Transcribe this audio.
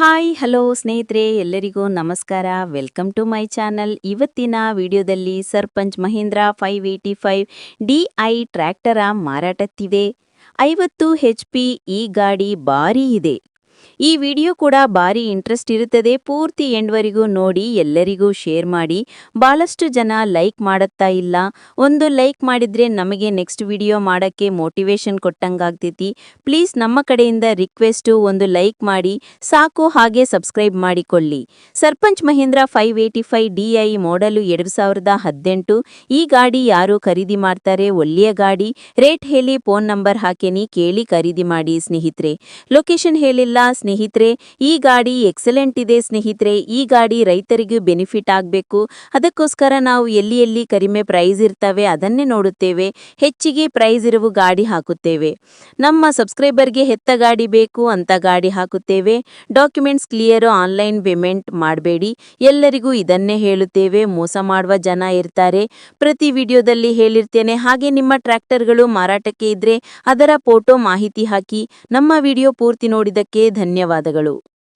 Hi, hello ಸ್ನೇಹಿತರೆ, ಎಲ್ಲರಿಗೂ ನಮಸ್ಕಾರ. Welcome to my channel. ಇವತ್ತಿನ ವಿಡಿಯೋದಲ್ಲಿ Sarpanch Mahindra five eighty five D I tractor ಮಾರಾಟತ್ತಿದೆ ಐವತ್ತು ಹೆಚ್ ಪಿ ಈ ಗಾಡಿ ಭಾರಿ ಇದೆ. ಈ ವಿಡಿಯೋ ಕೂಡ ಭಾರಿ ಇಂಟ್ರೆಸ್ಟ್ ಇರುತ್ತದೆ. ಪೂರ್ತಿ ಎಂಡ್ವರೆಗೂ ನೋಡಿ, ಎಲ್ಲರಿಗೂ ಶೇರ್ ಮಾಡಿ. ಭಾಳಷ್ಟು ಜನ ಲೈಕ್ ಮಾಡುತ್ತಾ ಇಲ್ಲ. ಒಂದು ಲೈಕ್ ಮಾಡಿದ್ರೆ ನಮಗೆ ನೆಕ್ಸ್ಟ್ ವಿಡಿಯೋ ಮಾಡೋಕ್ಕೆ ಮೋಟಿವೇಶನ್ ಕೊಟ್ಟಂಗಾಗ್ತೈತಿ. ಪ್ಲೀಸ್ ನಮ್ಮ ಕಡೆಯಿಂದ ರಿಕ್ವೆಸ್ಟು ಒಂದು ಲೈಕ್ ಮಾಡಿ. ಸಾಕು, ಹಾಗೆ ಸಬ್ಸ್ಕ್ರೈಬ್ ಮಾಡಿಕೊಳ್ಳಿ. Sarpanch Mahindra five eighty five D I ಮಾಡಲು ಎರಡು ಸಾವಿರದ ಹದಿನೆಂಟು. ಈ ಗಾಡಿ ಯಾರು ಖರೀದಿ ಮಾಡ್ತಾರೆ? ಒಳ್ಳೆಯ ಗಾಡಿ. ರೇಟ್ ಹೇಳಿ ಫೋನ್ ನಂಬರ್ ಹಾಕೇನಿ, ಕೇಳಿ ಖರೀದಿ ಮಾಡಿ ಸ್ನೇಹಿತರೆ. ಲೊಕೇಶನ್ ಹೇಳಿಲ್ಲ ಸ್ನೇಹಿತರೆ, ಈ ಗಾಡಿ ಎಕ್ಸಲೆಂಟ್ ಇದೆ ಸ್ನೇಹಿತರೆ. ಈ ಗಾಡಿ ರೈತರಿಗೂ ಬೆನಿಫಿಟ್ ಆಗಬೇಕು. ಅದಕ್ಕೋಸ್ಕರ ನಾವು ಎಲ್ಲಿ ಎಲ್ಲಿ ಕಡಿಮೆ ಪ್ರೈಸ್ ಇರ್ತವೆ ಅದನ್ನೇ ನೋಡುತ್ತೇವೆ. ಹೆಚ್ಚಿಗೆ ಪ್ರೈಸ್ ಇರುವ ಗಾಡಿ ಹಾಕುತ್ತೇವೆ. ನಮ್ಮ ಸಬ್ಸ್ಕ್ರೈಬರ್ಗೆ ಹೆತ್ತ ಗಾಡಿ ಬೇಕು ಅಂತ ಗಾಡಿ ಹಾಕುತ್ತೇವೆ. ಡಾಕ್ಯುಮೆಂಟ್ಸ್ ಕ್ಲಿಯರ್, ಆನ್ಲೈನ್ ಪೇಮೆಂಟ್ ಮಾಡಬೇಡಿ. ಎಲ್ಲರಿಗೂ ಇದನ್ನೇ ಹೇಳುತ್ತೇವೆ. ಮೋಸ ಮಾಡುವ ಜನ ಇರ್ತಾರೆ. ಪ್ರತಿ ವಿಡಿಯೋದಲ್ಲಿ ಹೇಳಿರ್ತೇನೆ. ಹಾಗೆ ನಿಮ್ಮ ಟ್ರ್ಯಾಕ್ಟರ್ಗಳು ಮಾರಾಟಕ್ಕೆ ಇದ್ರೆ ಅದರ ಫೋಟೋ ಮಾಹಿತಿ ಹಾಕಿ ನಮ್ಮ ವಿಡಿಯೋ ಪೂರ್ತಿ ನೋಡಿದ್ದಕ್ಕೆ ಧನ್ಯವಾದಗಳು.